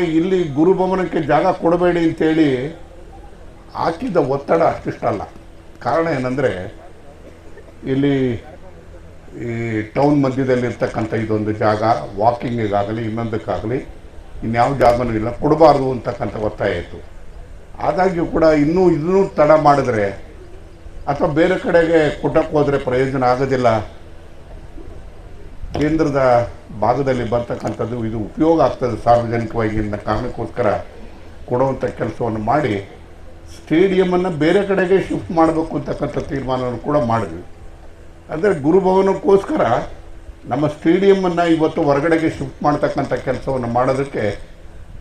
ಇಲ್ಲಿ ಗುರುಭವನಕ್ಕೆ ಜಾಗ ಕೊಡಬೇಡಿ ಅಂತೇಳಿ ಹಾಕಿದ್ದ ಒತ್ತಡ ಅಷ್ಟಿಷ್ಟಲ್ಲ ಕಾರಣ ಏನಂದರೆ ಇಲ್ಲಿ ಈ ಟೌನ್ ಮಧ್ಯದಲ್ಲಿರ್ತಕ್ಕಂಥ ಇದೊಂದು ಜಾಗ, ವಾಕಿಂಗಿಗಾಗಲಿ, ಇನ್ನೊಂದಕ್ಕಾಗಲಿ, ಇನ್ಯಾವ ಜಾಗನೂ ಇಲ್ಲ, ಕೊಡಬಾರ್ದು ಅಂತಕ್ಕಂಥ ಒತ್ತಾಯ ಇತ್ತು. ಆದಾಗ್ಯೂ ಕೂಡ ಇನ್ನೂ ಇನ್ನೂ ತಡ ಮಾಡಿದ್ರೆ ಅಥವಾ ಬೇರೆ ಕಡೆಗೆ ಕೊಟ್ಟಕ್ಕೆ ಹೋದರೆ ಪ್ರಯೋಜನ ಆಗೋದಿಲ್ಲ. ಕೇಂದ್ರದ ಭಾಗದಲ್ಲಿ ಬರ್ತಕ್ಕಂಥದ್ದು ಇದು ಉಪಯೋಗ ಆಗ್ತದೆ ಸಾರ್ವಜನಿಕವಾಗಿ ಅನ್ನೋ ಕಾರಣಕ್ಕೋಸ್ಕರ ಕೊಡುವಂಥ ಕೆಲಸವನ್ನು ಮಾಡಿ ಸ್ಟೇಡಿಯಮನ್ನು ಬೇರೆ ಕಡೆಗೆ ಶಿಫ್ಟ್ ಮಾಡಬೇಕು ಅಂತಕ್ಕಂಥ ತೀರ್ಮಾನವನ್ನು ಕೂಡ ಮಾಡಿದ್ವಿ. ಅಂದರೆ ಗುರುಭವನಕ್ಕೋಸ್ಕರ ನಮ್ಮ ಸ್ಟೇಡಿಯಮನ್ನು ಇವತ್ತು ಹೊರಗಡೆಗೆ ಶಿಫ್ಟ್ ಮಾಡ್ತಕ್ಕಂಥ ಕೆಲಸವನ್ನು ಮಾಡೋದಕ್ಕೆ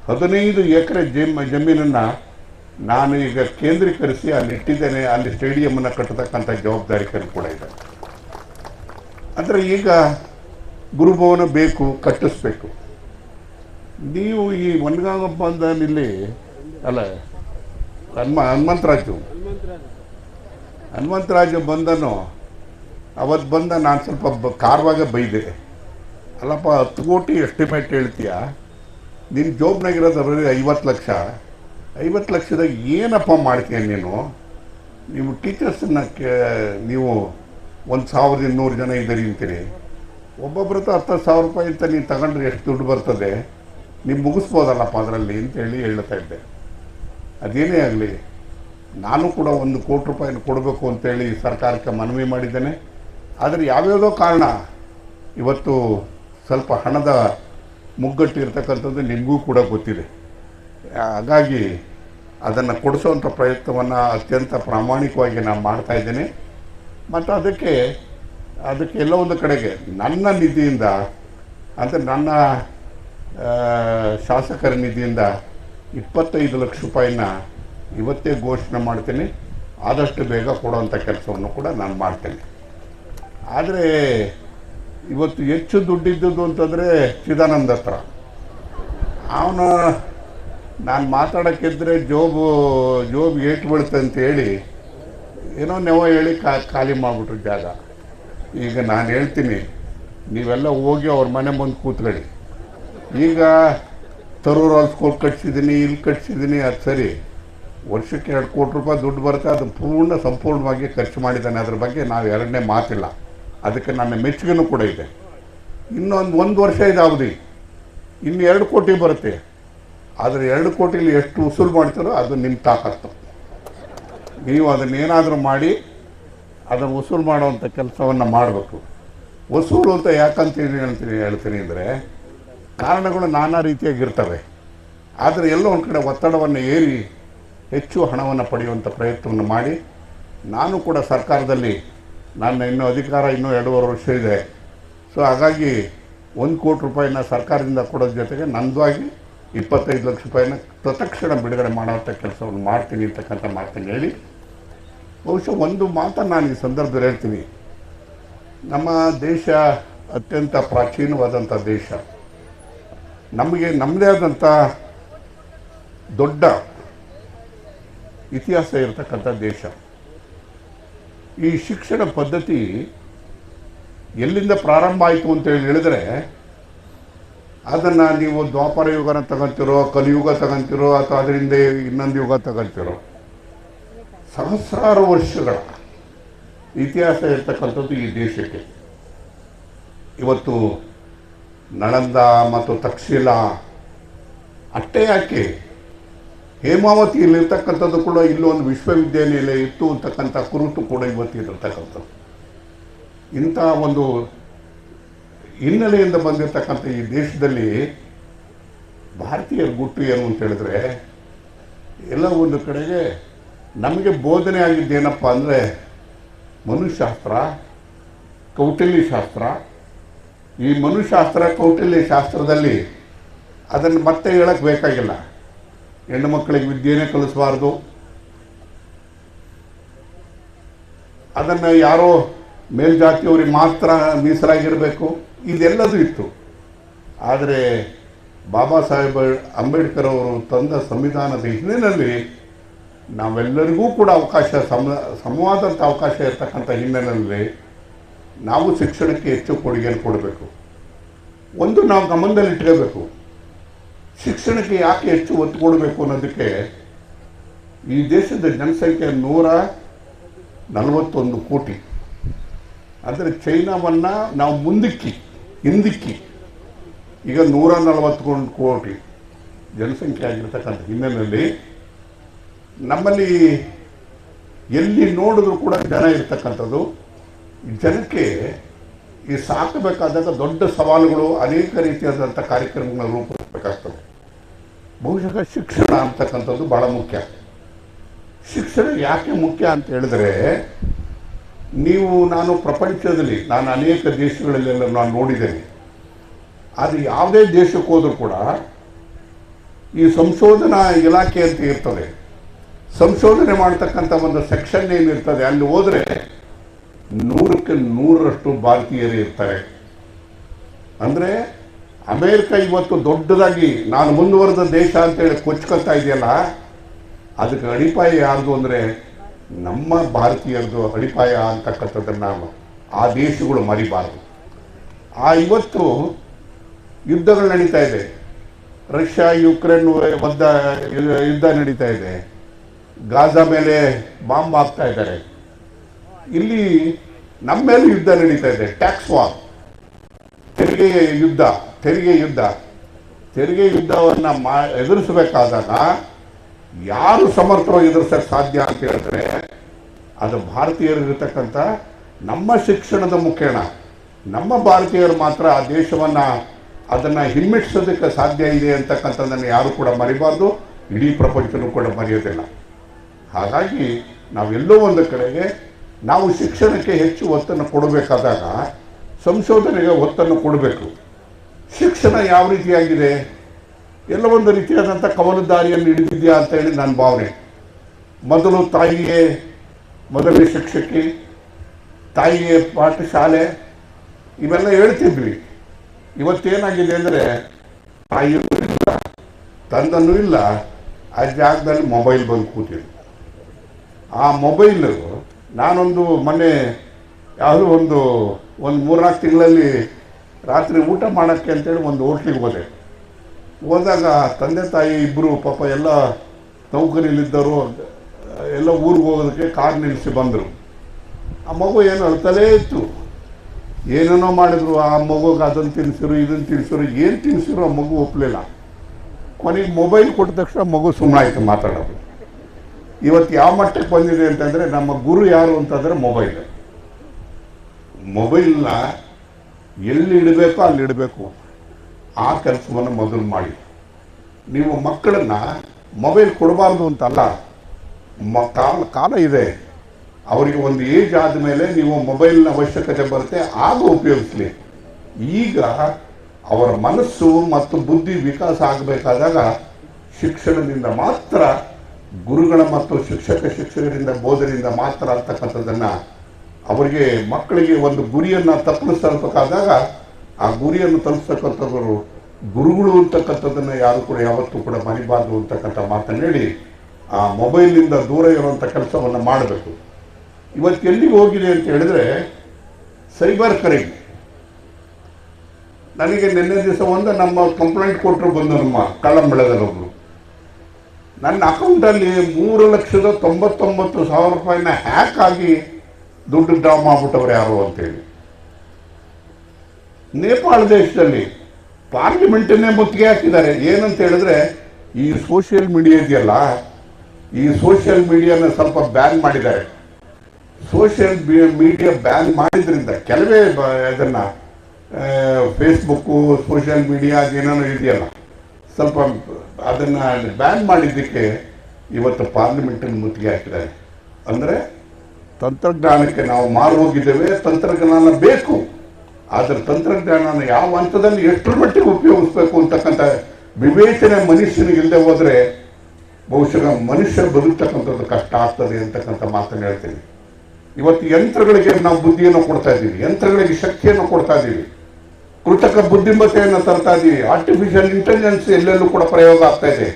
ಹದಿನೈದು ಎಕರೆ ಜಮ್, ಜಮೀನನ್ನು ನಾನು ಈಗ ಕೇಂದ್ರೀಕರಿಸಿ ಅಲ್ಲಿ ಇಟ್ಟಿದ್ದೇನೆ, ಅಲ್ಲಿ ಸ್ಟೇಡಿಯಮನ್ನು ಕಟ್ಟತಕ್ಕಂಥ ಜವಾಬ್ದಾರಿ ಕೂಡ ಇದೆ ಅಂದರೆ ಈಗ ಗುರುಭವನ ಬೇಕು, ಕಟ್ಟಿಸ್ಬೇಕು. ನೀವು ಈ ಒಣಗಾಂಗ ಬಂದಲ್ಲಿ ಅಲ್ಲ, ಹನುಮ, ಹನುಮಂತರಾಜು. ಹನುಮಂತರಾಜು ಬಂದನು ಅವತ್ತು ಬಂದ ನಾನು ಸ್ವಲ್ಪ ಬ, ಕಾರವಾಗೆ ಬೈದೆ. ಅಲ್ಲಪ್ಪ, ಹತ್ತು ಕೋಟಿ ಎಸ್ಟಿಮೇಟ್ ಹೇಳ್ತೀಯ? ನಿನ್ನ ಜೋಬ್ನಾಗಿರೋದು ಬರೀ ಐವತ್ತು ಲಕ್ಷ. ಐವತ್ತು ಲಕ್ಷದಾಗ ಏನಪ್ಪ ಮಾಡ್ತೀಯ ನೀನು? ನಿಮ್ಮ ಟೀಚರ್ಸನ್ನ ಕೇ, ನೀವು ಒಂದು ಸಾವಿರದ ಇನ್ನೂರು ಜನ ಇದ್ದೀರಿ ಅಂತೀರಿ. ಒಬ್ಬೊಬ್ಬರ ಹತ್ರ ಹತ್ತು ಸಾವಿರ ರೂಪಾಯಿ ಅಂತ ನೀವು ತಗೊಂಡ್ರೆ ಎಷ್ಟು ದುಡ್ಡು ಬರ್ತದೆ? ನೀವು ಮುಗಿಸ್ಬೋದಲ್ಲಪ್ಪ ಅದರಲ್ಲಿ ಅಂತೇಳಿ ಹೇಳ್ತಾ ಇದ್ದೆ. ಅದೇನೇ ಆಗಲಿ, ನಾನು ಕೂಡ ಒಂದು ಕೋಟಿ ರೂಪಾಯಿನ ಕೊಡಬೇಕು ಅಂತೇಳಿ ಸರ್ಕಾರಕ್ಕೆ ಮನವಿ ಮಾಡಿದ್ದೇನೆ. ಆದರೆ ಯಾವ್ಯಾವುದೋ ಕಾರಣ ಇವತ್ತು ಸ್ವಲ್ಪ ಹಣದ ಮುಗ್ಗಟ್ಟು ಇರ್ತಕ್ಕಂಥದ್ದು ನಿಮಗೂ ಕೂಡ ಗೊತ್ತಿದೆ. ಹಾಗಾಗಿ ಅದನ್ನು ಕೊಡಿಸೋವಂಥ ಪ್ರಯತ್ನವನ್ನು ಅತ್ಯಂತ ಪ್ರಾಮಾಣಿಕವಾಗಿ ನಾನು ಮಾಡ್ತಾ ಇದ್ದೇನೆ. ಮತ್ತು ಅದಕ್ಕೆ ಅದಕ್ಕೆ ಎಲ್ಲ ಒಂದು ಕಡೆಗೆ ನನ್ನ ನಿಧಿಯಿಂದ ಅಂದರೆ ನನ್ನ ಶಾಸಕರ ನಿಧಿಯಿಂದ ಇಪ್ಪತ್ತೈದು ಲಕ್ಷ ರೂಪಾಯಿನ ಇವತ್ತೇ ಘೋಷಣೆ ಮಾಡ್ತೀನಿ. ಆದಷ್ಟು ಬೇಗ ಕೊಡುವಂಥ ಕೆಲಸವನ್ನು ಕೂಡ ನಾನು ಮಾಡ್ತೇನೆ. ಆದರೆ ಇವತ್ತು ಹೆಚ್ಚು ದುಡ್ಡಿದ್ದದ್ದು ಅಂತಂದರೆ ಚಿದಾನಂದ ಹತ್ರ. ಅವನು ನಾನು ಮಾತಾಡೋಕ್ಕಿದ್ರೆ ಜೋಬು, ಜೋಬ್ ಏಟು ಬೀಳುತ್ತೆ ಅಂತ ಹೇಳಿ ಏನೋ ನೆವ ಹೇಳಿ ಖಾಲಿ ಮಾಡಿಬಿಟ್ರು ಜಾಗ. ಈಗ ನಾನು ಹೇಳ್ತೀನಿ, ನೀವೆಲ್ಲ ಹೋಗಿ ಅವ್ರ ಮನೆ ಮುಂದೆ ಕೂತ್ಕೊಳ್ಳಿ. ಈಗ ತರೂರು ಹೊಲ್ಸ್ಕೊಂಡು ಕಟ್ಸಿದ್ದೀನಿ, ಇಲ್ಲಿ ಕಟ್ಸಿದ್ದೀನಿ, ಅದು ಸರಿ. ವರ್ಷಕ್ಕೆ ಎರಡು ಕೋಟಿ ರೂಪಾಯಿ ದುಡ್ಡು ಬರುತ್ತೆ, ಅದು ಪೂರ್ಣ ಸಂಪೂರ್ಣವಾಗಿ ಖರ್ಚು ಮಾಡಿದ್ದಾನೆ. ಅದ್ರ ಬಗ್ಗೆ ನಾವು ಎರಡನೇ ಮಾತಿಲ್ಲ. ಅದಕ್ಕೆ ನನ್ನ ಮೆಚ್ಚುಗೆನೂ ಕೂಡ ಇದೆ. ಇನ್ನೊಂದು ಒಂದು ವರ್ಷ ಇದೆ ಇನ್ನು ಎರಡು ಕೋಟಿ ಬರುತ್ತೆ. ಆದರೆ ಎರಡು ಕೋಟಿಲಿ ಎಷ್ಟು ವಸೂಲು ಮಾಡ್ತಾರೋ ಅದು ನಿಮ್ಮ ತಾಕತ್ತು. ನೀವು ಅದನ್ನೇನಾದರೂ ಮಾಡಿ ಅದನ್ನು ವಸೂಲು ಮಾಡುವಂಥ ಕೆಲಸವನ್ನು ಮಾಡಬೇಕು. ವಸೂಲು ಅಂತ ಯಾಕಂತ ಹೇಳಿ ಹೇಳ್ತೀನಿ ಅಂದರೆ, ಕಾರಣಗಳು ನಾನಾ ರೀತಿಯಾಗಿರ್ತವೆ. ಆದರೆ ಎಲ್ಲೋ ಒಂದು ಕಡೆ ಒತ್ತಡವನ್ನು ಏರಿ ಹೆಚ್ಚು ಹಣವನ್ನು ಪಡೆಯುವಂಥ ಪ್ರಯತ್ನವನ್ನು ಮಾಡಿ, ನಾನು ಕೂಡ ಸರ್ಕಾರದಲ್ಲಿ ನನ್ನ ಇನ್ನೂ ಅಧಿಕಾರ ಇನ್ನೂ ಎರಡೂವರೆ ವರ್ಷ ಇದೆ. ಸೊ ಹಾಗಾಗಿ ಒಂದು ಕೋಟಿ ರೂಪಾಯಿನ ಸರ್ಕಾರದಿಂದ ಕೊಡೋದ್ರ ಜೊತೆಗೆ ನಂದಾಗಿ ಇಪ್ಪತ್ತೈದು ಲಕ್ಷ ರೂಪಾಯಿನ ತತ್ಕ್ಷಣ ಬಿಡುಗಡೆ ಮಾಡುವಂಥ ಕೆಲಸವನ್ನು ಮಾಡ್ತೀನಿ ಅಂತಕ್ಕಂಥ ಮಾತನ್ನು ಹೇಳಿ ಬಹುಶಃ ಒಂದು ಮಾತನ್ನು ನಾನು ಈ ಸಂದರ್ಭದಲ್ಲಿ ಹೇಳ್ತೀನಿ. ನಮ್ಮ ದೇಶ ಅತ್ಯಂತ ಪ್ರಾಚೀನವಾದಂಥ ದೇಶ. ನಮಗೆ ನಮ್ಮದೇ ಆದಂಥ ದೊಡ್ಡ ಇತಿಹಾಸ ಇರತಕ್ಕಂಥ ದೇಶ. ಈ ಶಿಕ್ಷಣ ಪದ್ಧತಿ ಎಲ್ಲಿಂದ ಪ್ರಾರಂಭ ಆಯಿತು ಅಂತೇಳಿ ಹೇಳಿದ್ರೆ, ಅದನ್ನು ನೀವು ದ್ವಾಪರ ಯುಗನ ತಗೊಂತಿರೋ, ಕಲಿಯುಗ ತಗೊಂತಿರೋ, ಅಥವಾ ಅದರಿಂದ ಇನ್ನೊಂದು ಯುಗ ತಗೊಂತಿರೋ ಸಹಸ್ರಾರು ವರ್ಷಗಳ ಇತಿಹಾಸ ಇರ್ತಕ್ಕಂಥದ್ದು ಈ ದೇಶಕ್ಕೆ. ಇವತ್ತು ನಳಂದ ಮತ್ತು ತಕ್ಷೀಲ ಅಟ್ಟೆ ಯಾಕೆ? ಹೇಮಾವತಿಯಲ್ಲಿರ್ತಕ್ಕಂಥದ್ದು ಕೂಡ ಇಲ್ಲೊಂದು ವಿಶ್ವವಿದ್ಯಾನಿಲಯ ಇತ್ತು ಅಂತಕ್ಕಂಥ ಕುರುತು ಕೂಡ ಇವತ್ತಿರತಕ್ಕಂಥದ್ದು ಇಂಥ ಒಂದು ಹಿನ್ನೆಲೆಯಿಂದ ಬಂದಿರತಕ್ಕಂಥ ಈ ದೇಶದಲ್ಲಿ ಭಾರತೀಯರ ಗುಟ್ಟು ಏನು ಅಂತ ಹೇಳಿದ್ರೆ, ಎಲ್ಲ ಒಂದು ಕಡೆಗೆ ನಮಗೆ ಬೋಧನೆ ಆಗಿದ್ದೇನಪ್ಪ ಅಂದರೆ ಮನುಶಾಸ್ತ್ರ ಕೌಟಿಲ್ಯ ಶಾಸ್ತ್ರ ಈ ಮನುಶಾಸ್ತ್ರ ಕೌಟಿಲ್ಯ ಶಾಸ್ತ್ರದಲ್ಲಿ ಅದನ್ನು ಮತ್ತೆ ಹೇಳಕ್ಕೆ ಬೇಕಾಗಿಲ್ಲ. ಹೆಣ್ಣು ಮಕ್ಕಳಿಗೆ ವಿದ್ಯೆನೇ ಕಲಿಸಬಾರ್ದು. ಅದನ್ನು ಯಾರೋ ಮೇಲ್ಜಾತಿಯವ್ರಿಗೆ ಮಾತ್ರ ಮೀಸಲಾಗಿರಬೇಕು. ಇದೆಲ್ಲದೂ ಇತ್ತು. ಆದರೆ ಬಾಬಾ ಸಾಹೇಬ್ ಅಂಬೇಡ್ಕರ್ ಅವರು ತಂದ ಸಂವಿಧಾನದ ಹಿನ್ನೆಲೆಯಲ್ಲಿ ನಾವೆಲ್ಲರಿಗೂ ಕೂಡ ಅವಕಾಶ, ಸಮ ಸಮವಾದಂಥ ಅವಕಾಶ ಇರ್ತಕ್ಕಂಥ ಹಿನ್ನೆಲೆಯಲ್ಲಿ ನಾವು ಶಿಕ್ಷಣಕ್ಕೆ ಹೆಚ್ಚು ಕೊಡುಗೆಯನ್ನು ಕೊಡಬೇಕು. ಒಂದು ನಾವು ಗಮನದಲ್ಲಿ ಇಟ್ಕೋಬೇಕು ಶಿಕ್ಷಣಕ್ಕೆ ಯಾಕೆ ಹೆಚ್ಚು ಒತ್ತು ಕೊಡಬೇಕು ಅನ್ನೋದಕ್ಕೆ ಈ ದೇಶದ ಜನಸಂಖ್ಯೆ ನೂರ ನಲವತ್ತೊಂದು ಕೋಟಿ. ಅಂದರೆ ಚೈನಾವನ್ನು ನಾವು ಮುಂದಿಕ್ಕಿ, ಹಿಂದಿಕ್ಕಿ, ಈಗ ನೂರ ನಲವತ್ತೊಂದು ಕೋಟಿ ಜನಸಂಖ್ಯೆ ಆಗಿರ್ತಕ್ಕಂಥ ಹಿನ್ನೆಲೆಯಲ್ಲಿ ನಮ್ಮಲ್ಲಿ ಎಲ್ಲಿ ನೋಡಿದ್ರು ಕೂಡ ಜನ ಇರ್ತಕ್ಕಂಥದ್ದು, ಜನಕ್ಕೆ ಈ ಸಾಕಬೇಕಾದಂಥ ದೊಡ್ಡ ಸವಾಲುಗಳು ಅನೇಕ ರೀತಿಯಾದಂಥ ಕಾರ್ಯಕ್ರಮಗಳನ್ನು ರೂಪಿಸಬೇಕಾಗ್ತದೆ ಬಹುಶಃ ಶಿಕ್ಷಣ ಅಂತಕ್ಕಂಥದ್ದು ಬಹಳ ಮುಖ್ಯ. ಶಿಕ್ಷಣ ಯಾಕೆ ಮುಖ್ಯ ಅಂತ ಹೇಳಿದ್ರೆ, ನೀವು ನಾನು ಪ್ರಪಂಚದಲ್ಲಿ, ನಾನು ಅನೇಕ ದೇಶಗಳಲ್ಲೆಲ್ಲ ನಾನು ನೋಡಿದ್ದೇನೆ. ಆದರೆ ಯಾವುದೇ ದೇಶಕ್ಕೆ ಹೋದರೂ ಕೂಡ ಈ ಸಂಶೋಧನಾ ಇಲಾಖೆ ಅಂತ ಇರ್ತದೆ. ಸಂಶೋಧನೆ ಮಾಡ್ತಕ್ಕಂಥ ಒಂದು ಸೆಕ್ಷನ್ ಏನಿರ್ತದೆ ಅಲ್ಲಿ ಹೋದರೆ ನೂರಕ್ಕೆ ನೂರರಷ್ಟು ಭಾರತೀಯರು ಇರ್ತಾರೆ. ಅಂದರೆ ಅಮೇರಿಕ ಇವತ್ತು ದೊಡ್ಡದಾಗಿ, ನಾನು ಮುಂದುವರೆದ ದೇಶ ಅಂತೇಳಿ ಕೊಚ್ಕೊಳ್ತಾ ಇದೆಯಲ್ಲ, ಅದಕ್ಕೆ ಅಡಿಪಾಯ ಯಾರ್ದು ಅಂದರೆ ನಮ್ಮ ಭಾರತೀಯರದು ಅಡಿಪಾಯ ಅಂತಕ್ಕಂಥದ್ದನ್ನು ಆ ದೇಶಗಳು ಮರಿಬಾರದು. ಆ ಇವತ್ತು ಯುದ್ಧಗಳು ನಡೀತಾ ಇದೆ. ರಷ್ಯಾ, ಯುಕ್ರೇನ್ ಒದ್ದ ಯುದ್ಧ ನಡೀತಾ ಇದೆ. ಗಾಜಾ ಮೇಲೆ ಬಾಂಬ್ ಹಾಕ್ತಾ ಇದ್ದಾರೆ. ಇಲ್ಲಿ ನಮ್ಮ ಮೇಲೆ ಯುದ್ಧ ನಡೀತಾ ಇದೆ ಟ್ಯಾಕ್ಸ್ ವಾರ್ ತೆರಿಗೆ ಯುದ್ಧ ತೆರಿಗೆ ಯುದ್ಧ. ತೆರಿಗೆ ಯುದ್ಧವನ್ನು ಮಾ, ಎದುರಿಸಬೇಕಾದಾಗ ಯಾರು ಸಮರ್ಥವಾಗಿ ಎದುರಿಸಕ್ಕೆ ಸಾಧ್ಯ ಅಂತ ಹೇಳಿದ್ರೆ ಅದು ಭಾರತೀಯರಿರ್ತಕ್ಕಂಥ ನಮ್ಮ ಶಿಕ್ಷಣದ ಮುಖೇಣ. ನಮ್ಮ ಭಾರತೀಯರು ಮಾತ್ರ ಆ ದೇಶವನ್ನು ಅದನ್ನು ಹಿಮ್ಮೆಟ್ಟಿಸೋದಕ್ಕೆ ಸಾಧ್ಯ ಇದೆ ಅಂತಕ್ಕಂಥದ್ದನ್ನು ಯಾರು ಕೂಡ ಮರಿಬಾರ್ದು. ಇಡೀ ಪ್ರಪಂಚನೂ ಕೂಡ ಮರೆಯೋದಿಲ್ಲ. ಹಾಗಾಗಿ ನಾವೆಲ್ಲೋ ಒಂದು ಕಡೆಗೆ ನಾವು ಶಿಕ್ಷಣಕ್ಕೆ ಹೆಚ್ಚು ಒತ್ತನ್ನು ಕೊಡಬೇಕಾದಾಗ ಸಂಶೋಧನೆಗೆ ಒತ್ತನ್ನು ಕೊಡಬೇಕು. ಶಿಕ್ಷಣ ಯಾವ ರೀತಿಯಾಗಿದೆ? ಎಲ್ಲ ಒಂದು ರೀತಿಯಾದಂಥ ಕವಲು ದಾರಿಯನ್ನು ಹಿಡಿದಿದೆಯಾ ಅಂತ ಹೇಳಿ ನನ್ನ ಭಾವನೆ. ಮೊದಲು ತಾಯಿಗೆ ಮೊದಲನೇ ಶಿಕ್ಷಕಿ, ತಾಯಿಗೆ ಪಾಠಶಾಲೆ, ಇವೆಲ್ಲ ಹೇಳ್ತಿದ್ವಿ. ಇವತ್ತೇನಾಗಿದೆ ಅಂದರೆ ತಾಯಿಯೂ ಇಲ್ಲ, ತಂದನೂ ಇಲ್ಲ, ಆ ಜಾಗದಲ್ಲಿ ಮೊಬೈಲ್ ಬಂದು ಕೂತಿದೆ ಆ ಮೊಬೈಲು ನಾನೊಂದು ಮೊನ್ನೆ ಯಾವುದೋ ಒಂದು ಒಂದು ಮೂರ್ನಾಲ್ಕು ತಿಂಗಳಲ್ಲಿ ರಾತ್ರಿ ಊಟ ಮಾಡೋಕ್ಕೆ ಅಂತೇಳಿ ಒಂದು ಹೋಟ್ಲಿಗೆ ಹೋದೆ. ಹೋದಾಗ ತಂದೆ ತಾಯಿ ಇಬ್ಬರು ಪಾಪ ಎಲ್ಲ ನೌಕರಿಲಿದ್ದರು ಎಲ್ಲ ಊರಿಗೆ ಹೋಗೋದಕ್ಕೆ ಕಾರ್ ನಿಲ್ಲಿಸಿ ಬಂದರು. ಆ ಮಗು ಏನು ಅಳ್ತಲೇ ಇತ್ತು. ಏನೇನೋ ಮಾಡಿದ್ರು, ಆ ಮಗುಗೆ ಅದನ್ನು ತಿನ್ಸಿರು ಇದನ್ನು ತಿನ್ಸಿರು, ಏನು ತಿನ್ಸಿರು ಆ ಮಗು ಒಪ್ಪಲಿಲ್ಲ ಕೊನೆಗೆ ಮೊಬೈಲ್ ಕೊಟ್ಟ ತಕ್ಷಣ ಮಗು ಸುಮ್ಮನಾಯ್ತು ಮಾತಾಡೋದು. ಇವತ್ತು ಯಾವ ಮಟ್ಟಕ್ಕೆ ಬಂದಿದೆ ಅಂತಂದರೆ ನಮ್ಮ ಗುರು ಯಾರು ಅಂತಂದರೆ ಮೊಬೈಲ್. ಮೊಬೈಲ್ನ ಎಲ್ಲಿ ಇಡಬೇಕೋ ಅಲ್ಲಿ ಇಡಬೇಕು. ಆ ಕೆಲಸವನ್ನು ಮೊದಲು ಮಾಡಿ. ನೀವು ಮಕ್ಕಳನ್ನ ಮೊಬೈಲ್ ಕೊಡಬಾರ್ದು ಅಂತಲ್ಲ, ಮ, ಕಾಲ ಕಾಲ ಇದೆ. ಅವರಿಗೆ ಒಂದು ಏಜ್ ಆದಮೇಲೆ ನೀವು ಮೊಬೈಲ್ನ ಅವಶ್ಯಕತೆ ಬರುತ್ತೆ, ಆಗ ಉಪಯೋಗಿಸಲಿ. ಈಗ ಅವರ ಮನಸ್ಸು ಮತ್ತು ಬುದ್ಧಿ ವಿಕಾಸ ಆಗಬೇಕಾದಾಗ ಶಿಕ್ಷಣದಿಂದ ಮಾತ್ರ ಗುರುಗಳ ಮತ್ತು ಶಿಕ್ಷಕ ಶಿಕ್ಷಕರಿಂದ ಬೋಧನೆಯಿಂದ ಮಾತ್ರ ಅಂತಕ್ಕಂಥದ್ದನ್ನು ಅವರಿಗೆ ಮಕ್ಕಳಿಗೆ ಒಂದು ಗುರಿಯನ್ನು ತಲುಪಿಸಬೇಕಾದಾಗ ಆ ಗುರಿಯನ್ನು ತಲುಪಿಸ್ತಕ್ಕಂಥವ್ರು ಗುರುಗಳು ಅಂತಕ್ಕಂಥದ್ದನ್ನು ಯಾರು ಕೂಡ ಯಾವತ್ತೂ ಕೂಡ ಮರಿಬಾರ್ದು ಅಂತಕ್ಕಂಥ ಮಾತನ್ನು ಹೇಳಿ ಆ ಮೊಬೈಲ್ನಿಂದ ದೂರ ಇರುವಂಥ ಕೆಲಸವನ್ನು ಮಾಡಬೇಕು. ಇವತ್ತು ಎಲ್ಲಿಗೆ ಹೋಗಿದೆ ಅಂತ ಹೇಳಿದ್ರೆ ಸೈಬರ್ ಕ್ರೈಮ್. ನನಗೆ ನಿನ್ನೆ ದಿವಸ ಒಂದು ನಮ್ಮ ಕಂಪ್ಲೇಂಟ್ ಕೊಟ್ಟರು ಬಂದು ನಮ್ಮ ಕಳ್ಳಂಬೆಳದರೊಬ್ಬರು ನನ್ನ ಅಕೌಂಟಲ್ಲಿ ಮೂರು ಲಕ್ಷದ ತೊಂಬತ್ತೊಂಬತ್ತು ಸಾವಿರ ರೂಪಾಯಿನ ಹ್ಯಾಕ್ ಆಗಿ ದುಡ್ಡು ಡ್ರಾ ಮಾಡ್ಬಿಟ್ಟವ್ರು ಯಾರು ಅಂತೇಳಿ. ನೇಪಾಳ ದೇಶದಲ್ಲಿ ಪಾರ್ಲಿಮೆಂಟನ್ನೇ ಮುತ್ತಿಗೆ ಹಾಕಿದ್ದಾರೆ. ಏನಂತ ಹೇಳಿದ್ರೆ ಈ ಸೋಷಿಯಲ್ ಮೀಡಿಯಾ ಇದೆಯಲ್ಲ, ಈ ಸೋಷಿಯಲ್ ಮೀಡಿಯಾನ ಸ್ವಲ್ಪ ಬ್ಯಾನ್ ಮಾಡಿದ್ದಾರೆ. ಸೋಷಿಯಲ್ ಮೀಡಿಯಾ ಬ್ಯಾನ್ ಮಾಡಿದ್ರಿಂದ ಕೆಲವೇ ಇದನ್ನ ಫೇಸ್ಬುಕ್ಕು ಸೋಷಿಯಲ್ ಮೀಡಿಯಾ, ಅದೇನೋ ಇದೆಯಲ್ಲ, ಸ್ವಲ್ಪ ಅದನ್ನ ಬ್ಯಾನ್ ಮಾಡಿದ್ದಕ್ಕೆ ಇವತ್ತು ಪಾರ್ಲಿಮೆಂಟನ್ನು ಮುತ್ತಿಗೆ ಹಾಕಿದ್ದಾರೆ. ಅಂದರೆ ತಂತ್ರಜ್ಞಾನಕ್ಕೆ ನಾವು ಮಾರು ಹೋಗಿದ್ದೇವೆ, ತಂತ್ರಜ್ಞಾನ ಬೇಕು. ಆದರೆ ತಂತ್ರಜ್ಞಾನ ಯಾವ ಹಂತದಲ್ಲಿ ಎಷ್ಟರ ಮಟ್ಟಿಗೆ ಉಪಯೋಗಿಸ್ಬೇಕು ಅಂತಕ್ಕಂಥ ವಿವೇಚನೆ ಮನುಷ್ಯನಿಗೆ ಇಲ್ಲದೆ ಹೋದರೆ ಬಹುಶಃ ಮನುಷ್ಯ ಬದುಕ್ತಕ್ಕಂಥದ್ದು ಕಷ್ಟ ಆಗ್ತದೆ ಅಂತಕ್ಕಂಥ ಮಾತನ್ನು ಹೇಳ್ತೀನಿ. ಇವತ್ತು ಯಂತ್ರಗಳಿಗೆ ನಾವು ಬುದ್ಧಿಯನ್ನು ಕೊಡ್ತಾ ಇದ್ದೀವಿ, ಯಂತ್ರಗಳಿಗೆ ಶಕ್ತಿಯನ್ನು ಕೊಡ್ತಾ ಇದ್ದೀವಿ. ಕೃತಕ ಬುದ್ಧಿಮತ್ತೆಯನ್ನು ತರ್ತಾ ಇದ್ದೀವಿ ಆರ್ಟಿಫಿಷಿಯಲ್ ಇಂಟೆಲಿಜೆನ್ಸ್ ಎಲ್ಲೆಲ್ಲೂ ಕೂಡ ಪ್ರಯೋಗ ಆಗ್ತಾ ಇದೆ.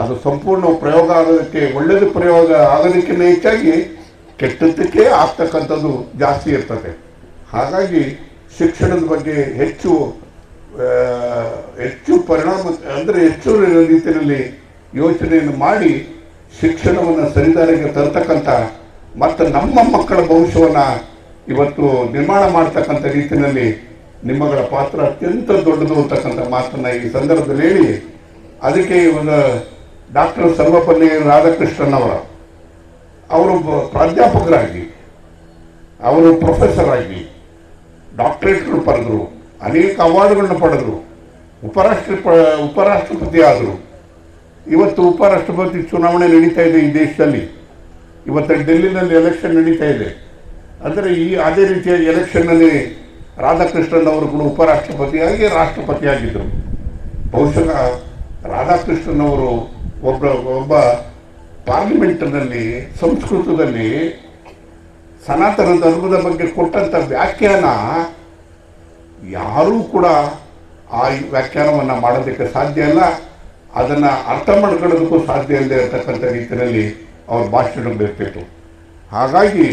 ಅದು ಸಂಪೂರ್ಣ ಪ್ರಯೋಗ ಆಗೋದಕ್ಕೆ ಒಳ್ಳೆಯದು ಪ್ರಯೋಗ ಆಗೋದಕ್ಕಿಂತ ಹೆಚ್ಚಾಗಿ ಕೆಟ್ಟದ್ದಕ್ಕೆ ಆಗ್ತಕ್ಕಂಥದ್ದು ಜಾಸ್ತಿ ಇರ್ತದೆ. ಹಾಗಾಗಿ ಶಿಕ್ಷಣದ ಬಗ್ಗೆ ಹೆಚ್ಚು ಹೆಚ್ಚು ಪರಿಣಾಮ, ಅಂದರೆ ಹೆಚ್ಚು ರೀತಿಯಲ್ಲಿ ಯೋಚನೆಯನ್ನು ಮಾಡಿ ಶಿಕ್ಷಣವನ್ನು ಸರಿದಾರಿಗೆ ತರ್ತಕ್ಕಂಥ, ಮತ್ತು ನಮ್ಮ ಮಕ್ಕಳ ಭವಿಷ್ಯವನ್ನು ಇವತ್ತು ನಿರ್ಮಾಣ ಮಾಡ್ತಕ್ಕಂಥ ರೀತಿಯಲ್ಲಿ ನಿಮ್ಮಗಳ ಪಾತ್ರ ಅತ್ಯಂತ ದೊಡ್ಡದು ಅಂತಕ್ಕಂಥ ಮಾತನ್ನು ಈ ಸಂದರ್ಭದಲ್ಲಿ ಹೇಳಿ, ಅದಕ್ಕೆ ಒಂದು ಡಾಕ್ಟರ್ ಸರ್ವಪಲ್ಲಿ ರಾಧಾಕೃಷ್ಣನ್ ಅವರ ಅವರು ಪ್ರಾಧ್ಯಾಪಕರಾಗಿ, ಅವರು ಪ್ರೊಫೆಸರ್ ಆಗಿ ಡಾಕ್ಟರೇಟ್ಗಳು ಪಡೆದರು, ಅನೇಕ ಅವಾರ್ಡ್ಗಳನ್ನ ಪಡೆದರು, ಉಪರಾಷ್ಟ್ರ ಉಪರಾಷ್ಟ್ರಪತಿ ಆದರು. ಇವತ್ತು ಉಪರಾಷ್ಟ್ರಪತಿ ಚುನಾವಣೆ ನಡೀತಾ ಇದೆ ಈ ದೇಶದಲ್ಲಿ. ಇವತ್ತು ಡೆಲ್ಲಿನಲ್ಲಿ ಎಲೆಕ್ಷನ್ ನಡೀತಾ ಇದೆ. ಅಂದರೆ ಈ ಅದೇ ರೀತಿಯ ಎಲೆಕ್ಷನ್ನಲ್ಲಿ ರಾಧಾಕೃಷ್ಣನ್ ಅವರು ಕೂಡ ಉಪರಾಷ್ಟ್ರಪತಿಯಾಗಿ ರಾಷ್ಟ್ರಪತಿಯಾಗಿದ್ದರು. ಬಹುಶಃ ರಾಧಾಕೃಷ್ಣನ್ ಅವರು ಒಬ್ಬ ಒಬ್ಬ ಪಾರ್ಲಿಮೆಂಟ್ನಲ್ಲಿ, ಸಂಸ್ಕೃತದಲ್ಲಿ ಸನಾತನ ಧರ್ಮದ ಬಗ್ಗೆ ಕೊಟ್ಟಂಥ ವ್ಯಾಖ್ಯಾನ ಯಾರೂ ಕೂಡ ಆ ವ್ಯಾಖ್ಯಾನವನ್ನು ಮಾಡೋದಕ್ಕೆ ಸಾಧ್ಯ ಇಲ್ಲ. ಅದನ್ನು ಅರ್ಥ ಮಾಡ್ಕೊಳ್ಳೋದಕ್ಕೂ ಸಾಧ್ಯ ಇಲ್ಲದೆ ಇರತಕ್ಕಂಥ ರೀತಿಯಲ್ಲಿ ಅವ್ರ ಬೇಕಿತ್ತು ಹಾಗಾಗಿ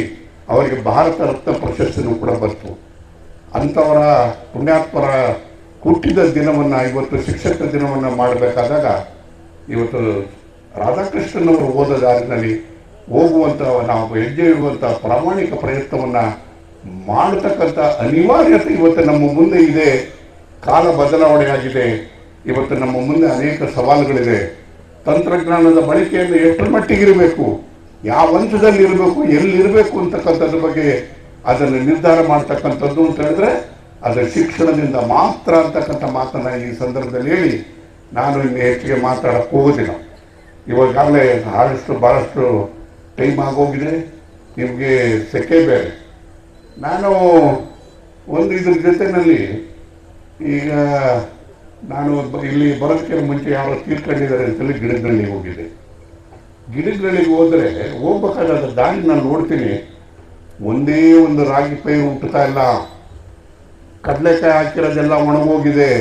ಅವರಿಗೆ ಭಾರತ ರತ್ನ ಪ್ರಶಸ್ತಿನೂ ಕೂಡ ಬಂತು. ಅಂಥವರ ಪುಣ್ಯಾತ್ಮರ ಹುಟ್ಟಿದ ದಿನವನ್ನು, ಇವತ್ತು ಶಿಕ್ಷಕ ದಿನವನ್ನು ಮಾಡಬೇಕಾದಾಗ, ಇವತ್ತು ರಾಧಾಕೃಷ್ಣನವರು ಓದ ದಾರಿನಲ್ಲಿ ಹೋಗುವಂಥ ನಾವು ಹೆಜ್ಜೆ ಇಡುವಂಥ ಪ್ರಾಮಾಣಿಕ ಪ್ರಯತ್ನವನ್ನು ಮಾಡತಕ್ಕಂಥ ಅನಿವಾರ್ಯತೆ ಇವತ್ತು ನಮ್ಮ ಮುಂದೆ ಇದೆ. ಕಾಲ ಬದಲಾವಣೆ ಆಗಿದೆ ಇವತ್ತು ನಮ್ಮ ಮುಂದೆ ಅನೇಕ ಸವಾಲುಗಳಿದೆ ತಂತ್ರಜ್ಞಾನದ ಬಳಕೆಯನ್ನು ಎಷ್ಟರ ಮಟ್ಟಿಗಿರಬೇಕು? ಯಾವ ಹಂತದಲ್ಲಿ ಇರಬೇಕು ಎಲ್ಲಿರಬೇಕು ಅಂತಕ್ಕಂಥದ್ರ ಬಗ್ಗೆ ಅದನ್ನು ನಿರ್ಧಾರ ಮಾಡ್ತಕ್ಕಂಥದ್ದು ಅಂತ ಹೇಳಿದ್ರೆ ಅದು ಶಿಕ್ಷಣದಿಂದ ಮಾತ್ರ ಅಂತಕ್ಕಂಥ ಮಾತನ್ನು ಈ ಸಂದರ್ಭದಲ್ಲಿ ಹೇಳಿ, ನಾನು ಇನ್ನು ಹೆಚ್ಚಿಗೆ ಮಾತಾಡಕ್ಕೆ ಹೋಗೋದಿಲ್ಲ ಇವಾಗಲೇ ಭಾಳಷ್ಟು ಭಾಳಷ್ಟು ಟೈಮ್ ಆಗೋಗಿದೆ. ನಿಮಗೆ ಸೆಕೆ ಬೇರೆ. ನಾನು ಒಂದು ಇದ್ರ ಜೊತೆಯಲ್ಲಿ ಈಗ ನಾನು ಇಲ್ಲಿ ಬರೋದಕ್ಕೆ ಮುಂಚೆ ಯಾರೋ ತೀರ್ಕೊಂಡಿದ್ದಾರೆ ಅಂತೇಳಿ ಗಿಡಗಳಿಗೆ ಹೋಗಿದ್ದೆ. ಗಿಡಗಳಿಗೆ ಹೋದರೆ ಹೋಗ್ಬೇಕಾದ್ರೆ ದಾರಿ ನಾನು ನೋಡ್ತೀನಿ. ಒಂದೇ ಒಂದು ರಾಗಿ ಪೈರು ಹುಟ್ಟುತ್ತಾ ಇಲ್ಲ. ಕಡಲೆಕಾಯಿ ಹಾಕಿರೋದೆಲ್ಲ ಒಣಗೋಗಿದೆ.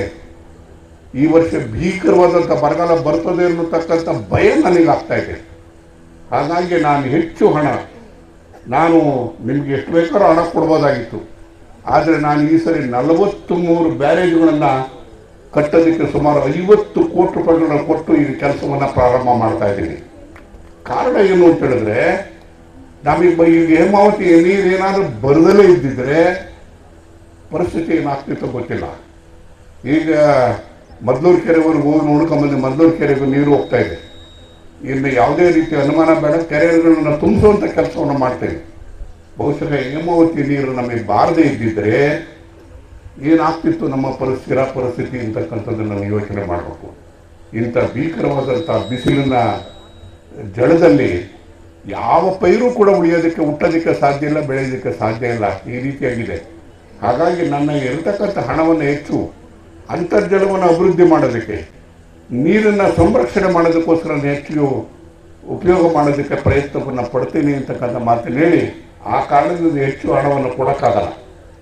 ಈ ವರ್ಷ ಭೀಕರವಾದಂಥ ಬರಗಾಲ ಬರ್ತದೆ ಅನ್ನತಕ್ಕಂಥ ಭಯ ನನಗೆ ಆಗ್ತಾ ಇದೆ. ಹಾಗಾಗಿ ನಾನು ಹೆಚ್ಚು ಹಣ, ನಾನು ನಿಮಗೆ ಎಷ್ಟು ಬೇಕಾದ್ರೂ ಹಣ ಕೊಡ್ಬೋದಾಗಿತ್ತು. ಆದರೆ ನಾನು ಈ ಸರಿ ನಲವತ್ತು ಮೂರು ಬ್ಯಾರೇಜ್ಗಳನ್ನು ಕಟ್ಟೋದಕ್ಕೆ ಸುಮಾರು ಐವತ್ತು ಕೋಟಿ ರೂಪಾಯಿಗಳನ್ನ ಕೊಟ್ಟು ಈ ಕೆಲಸವನ್ನು ಪ್ರಾರಂಭ ಮಾಡ್ತಾ ಇದ್ದೀನಿ. ಕಾರಣ ಏನು ಅಂತ ಹೇಳಿದ್ರೆ ನಮಗೆ ಈಗ ಹೇಮಾವತಿ ನೀರು ಏನಾದರೂ ಬರದಲ್ಲೇ ಇದ್ದಿದ್ರೆ ಪರಿಸ್ಥಿತಿ ಏನಾಗ್ತಿತ್ತು ಗೊತ್ತಿಲ್ಲ. ಈಗ ಮದ್ಲೂರು ಕೆರೆವರೆಗೂ ಹೋಗಿ ನೋಡ್ಕೊಂಬಂದು ಮದ್ಲೂರು ಕೆರೆಗೂ ನೀರು ಹೋಗ್ತಾ ಇದೆ. ಇನ್ನು ಯಾವುದೇ ರೀತಿ ಅನುಮಾನ ಬೇಡ, ಕೆರೆಗಳನ್ನು ತುಂಬಿಸುವಂಥ ಕೆಲಸವನ್ನು ಮಾಡ್ತೇವೆ ಬಹುಶಃ ಹೇಮಾವತಿ ನೀರು ನಮಗೆ ಬಾರದೇ ಇದ್ದಿದ್ರೆ ಏನಾಗ್ತಿತ್ತು ನಮ್ಮ ಪರಿಸ್ಥಿರ ಪರಿಸ್ಥಿತಿ ಅಂತಕ್ಕಂಥದ್ದನ್ನು ನಾವು ಯೋಚನೆ ಮಾಡಬೇಕು. ಇಂಥ ಭೀಕರವಾದಂಥ ಬಿಸಿಲಿನ ಜಳದಲ್ಲಿ ಯಾವ ಪೈರು ಕೂಡ ಉಳಿಯೋದಕ್ಕೆ, ಹುಟ್ಟೋದಕ್ಕೆ ಸಾಧ್ಯ ಇಲ್ಲ, ಬೆಳೆಯೋದಕ್ಕೆ ಸಾಧ್ಯ ಇಲ್ಲ. ಈ ರೀತಿಯಾಗಿದೆ. ಹಾಗಾಗಿ ನನ್ನ ಇರತಕ್ಕಂಥ ಹಣವನ್ನು ಹೆಚ್ಚು ಅಂತರ್ಜಲವನ್ನು ಅಭಿವೃದ್ಧಿ ಮಾಡೋದಕ್ಕೆ, ನೀರನ್ನು ಸಂರಕ್ಷಣೆ ಮಾಡೋದಕ್ಕೋಸ್ಕರ ಹೆಚ್ಚು ಉಪಯೋಗ ಮಾಡೋದಕ್ಕೆ ಪ್ರಯತ್ನವನ್ನು ಪಡ್ತೀನಿ ಅಂತಕ್ಕಂಥ ಮಾತನ್ನು ಹೇಳಿ, ಆ ಕಾರಣದಿಂದ ಹೆಚ್ಚು ಹಣವನ್ನು ಕೊಡೋಕ್ಕಾಗಲ್ಲ.